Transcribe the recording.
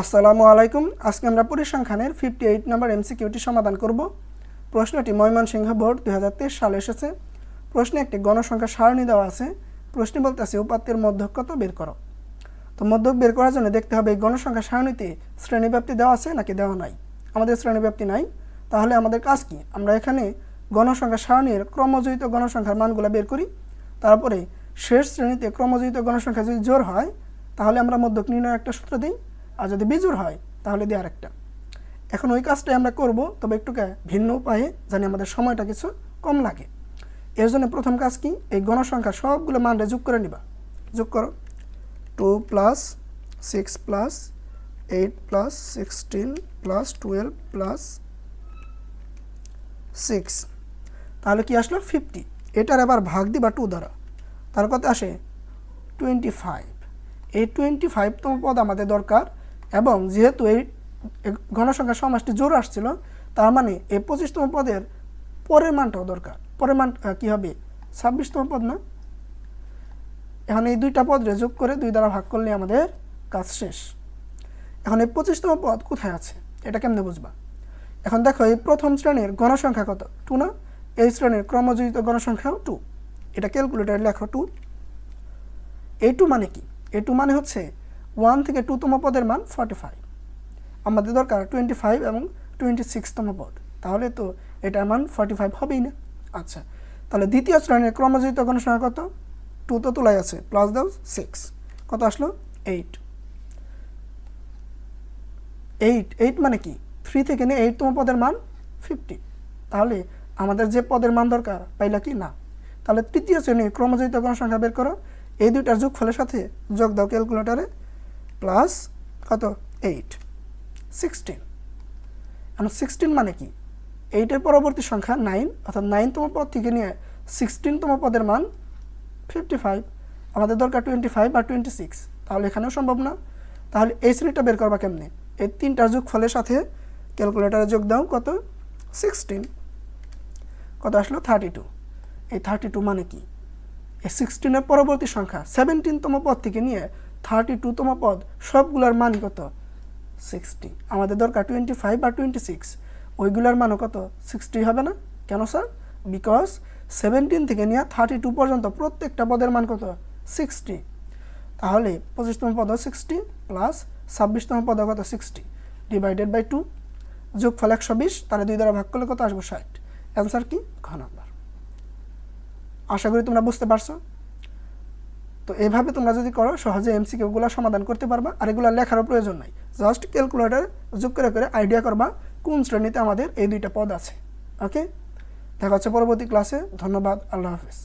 আসসালামু আলাইকুম। আজকে আমরা পরিসংখ্যানের ফিফটি এইট নাম্বার এমসিকিউটি সমাধান করব। প্রশ্নটি ময়মনসিংহ বোর্ড দু হাজার তেইশ সালে এসেছে। প্রশ্নে একটি গণসংখ্যা সারণী দেওয়া আছে। প্রশ্নে বলতেছে, উপাত্তের মধ্যক কত বের করো? তো মধ্যক বের করার জন্য দেখতে হবে, এই গণসংখ্যা সারণীতে শ্রেণীব্যাপ্তি দেওয়া আছে নাকি দেওয়া নাই? আমাদের শ্রেণীব্যাপ্তি নাই। তাহলে আমাদের কাজ কি? আমরা এখানে গণসংখ্যা সারণীর ক্রমজয়িত গণসংখ্যার মানগুলো বের করি। তারপরে শেষ শ্রেণীতে ক্রমজয়িত গণসংখ্যা যদি জোর হয়, তাহলে আমরা মধ্যক নির্ণয়ের একটা সূত্র দিই। আর যদি বিজোড় হয়, তাহলে দিই আরেকটা। এখন ওই কাজটাই আমরা করব, তবে একটু ভিন্ন উপায়ে জানি আমাদের সময়টা কিছু কম লাগে। এর জন্য প্রথম কাজ কি? এই গণসংখ্যা সবগুলো মানটা যোগ করে নিবা। যোগ করো। Two plus six plus eight plus sixteen plus twelve plus six. তাহলে কি আসলো? ফিফটি। এটার আবার ভাগ দিবা টু দ্বারা। তার কত আসে? Twenty five. এই টোয়েন্টি ফাইভতম পদ আমাদের দরকার। এবং যেহেতু এই গণসংখ্যা সমাজটি জোর আসছিল তার মানে এই পঁচিশতম পদের পরের মানটাও দরকার আহ, কি হবে? ছাব্বিশতম পদ না? এখন এই দুইটা পদ যোগ করে দুই দ্বারা ভাগ করলে আমাদের কাজ শেষ। এখন এই পঁচিশতম পদ কোথায় আছে? এটা কেমনে বুঝবা? এখন দেখো এই প্রথম শ্রেণির গণসংখ্যা কত? টু না? এই শ্রেণির ক্রমযোজিত গণসংখ্যাও টু। এটা ক্যালকুলেটারে লেখো টু। এই টু মানে কি? এই টু মানে হচ্ছে ওয়ান থেকে টুতম পদের মান ফর্টি ফাইভ আমাদের দরকার টোয়েন্টি ফাইভ এবং টোয়েন্টি সিক্সতম পদ। তাহলে তো এটার মান ফর্টি ফাইভ হবেই না। আচ্ছা তাহলে দ্বিতীয় শ্রেণির ক্রমযোজিত গণসংখ্যা কত? টু তো তোলাই আছে প্লাস দাও সিক্স কত আসলো? এইট এইট এইট মানে কি? থ্রি থেকে নিয়ে এইটতম পদের মান ফিফটি তাহলে আমাদের যে পদের মান দরকার, পাইলা কি? না। তাহলে তৃতীয় শ্রেণির ক্রমযোজিত গণসংখ্যা বের করো। এই দুইটার যোগফলের সাথে যোগ দাও ক্যালকুলেটারে। প্লাস কত? এইট সিক্সটিন সিক্সটিন মানে কি? এইটের পরবর্তী সংখ্যা নাইন অর্থাৎ নাইনতম পদ থেকে নিয়ে সিক্সটিনতম পদের মান ফিফটি ফাইভ আমাদের দরকার টোয়েন্টি ফাইভ আর টোয়েন্টি সিক্স তাহলে এখানেও সম্ভব না। তাহলে এই শ্রেণীটা বের করবা কেমনে? এই তিনটার যোগ ফলের সাথে ক্যালকুলেটারে যোগ দাও, কত? সিক্সটিন কত আসলো? থার্টি টু এই থার্টি টু মানে কি? এই সিক্সটিনের পরবর্তী সংখ্যা সেভেন্টিনতম পদ থেকে নিয়ে থার্টি টুতম পদ, সবগুলোর মান কত? সিক্সটি আমাদের দরকার টোয়েন্টি ফাইভ আর টোয়েন্টি সিক্স ওইগুলোর মানও কত? সিক্সটি হবে না? কেন স্যার বিকজ সেভেন্টিন থেকে নিয়ে থার্টি টু পর্যন্ত প্রত্যেকটা পদের মান কত? সিক্সটি তাহলে পঁচিশতম পদ সিক্সটি প্লাস ছাব্বিশতম পদ কত? সিক্সটি ডিভাইডেড বাই টু যোগফল একশো বিশ, তাহলে দুই দ্বারা ভাগ করলে কত আসব ষাট? অ্যান্সার কি? ঘ নাম্বার আশা করি তোমরা বুঝতে পারছ। তো এভাবে তোমরা যদি করো, সহজে এমসিকিউগুলো সমাধান করতে পারবা আর এগুলো লেখারও প্রয়োজন নাই। জাস্ট ক্যালকুলেটার যোগ করে করে আইডিয়া করবা কোন শ্রেণীতে আমাদের এই দুইটা পদ আছে। ওকে দেখা হচ্ছে পরবর্তী ক্লাসে ধন্যবাদ। আল্লাহ হাফিজ।